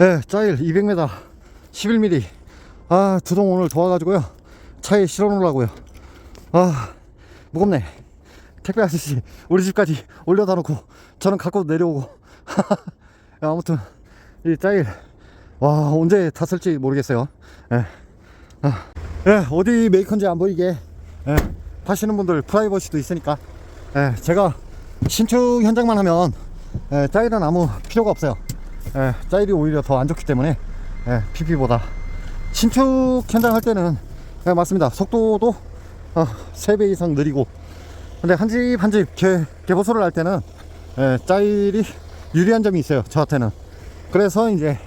예, 짜일 200m 11mm 아 두동 오늘 도와가지고요. 차에 실어 놓으려고요. 아 무겁네. 택배 아저씨 우리 집까지 올려다 놓고 저는 갖고 내려오고. 야, 아무튼 이 짜일 와 언제 탔을지 모르겠어요. 예. 아, 예, 어디 메이커인지 안 보이게. 예, 타시는 분들 프라이버시도 있으니까. 예, 제가 신축 현장만 하면 예, 짜일은 아무 필요가 없어요 예, 짜일이 오히려 더 안 좋기 때문에 예, PP보다 신축 현장 할 때는 예, 맞습니다. 속도도 어, 3배 이상 느리고. 근데 한 집 한 집 개보소를 할 때는 예, 짜일이 유리한 점이 있어요 저한테는. 그래서 이제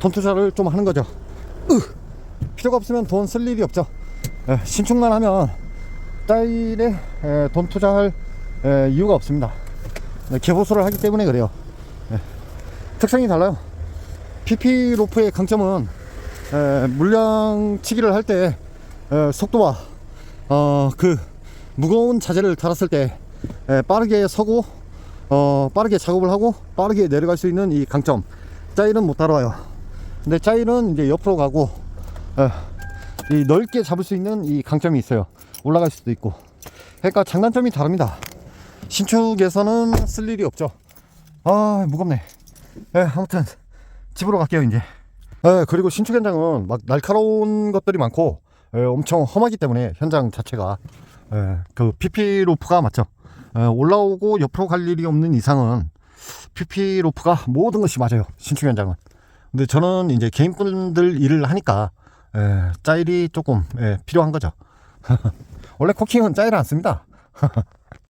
돈 투자를 좀 하는 거죠. 으, 필요가 없으면 돈 쓸 일이 없죠. 예, 신축만 하면 짜일에 예, 돈 투자할 예, 이유가 없습니다. 네, 개보소를 하기 때문에 그래요. 예, 특성이 달라요. PP 로프의 강점은 에, 물량치기를 할 때 속도와 어, 그 무거운 자재를 달았을 때 에, 빠르게 서고 어, 빠르게 작업을 하고 빠르게 내려갈 수 있는 이 강점. 짜일은 못 따라와요. 근데 짜일은 이제 옆으로 가고 에, 이 넓게 잡을 수 있는 이 강점이 있어요. 올라갈 수도 있고. 그러니까 장단점이 다릅니다. 신축에서는 쓸 일이 없죠. 아 무겁네 예, 아무튼 집으로 갈게요 이제. 예, 그리고 신축 현장은 막 날카로운 것들이 많고 예, 엄청 험하기 때문에 현장 자체가 예, 그 PP 로프가 맞죠. 예, 올라오고 옆으로 갈 일이 없는 이상은 PP 로프가 모든 것이 맞아요. 신축 현장은. 근데 저는 이제 개인분들 일을 하니까 예, 짜일이 조금 예, 필요한 거죠. 원래 코킹은 짜일 안 씁니다.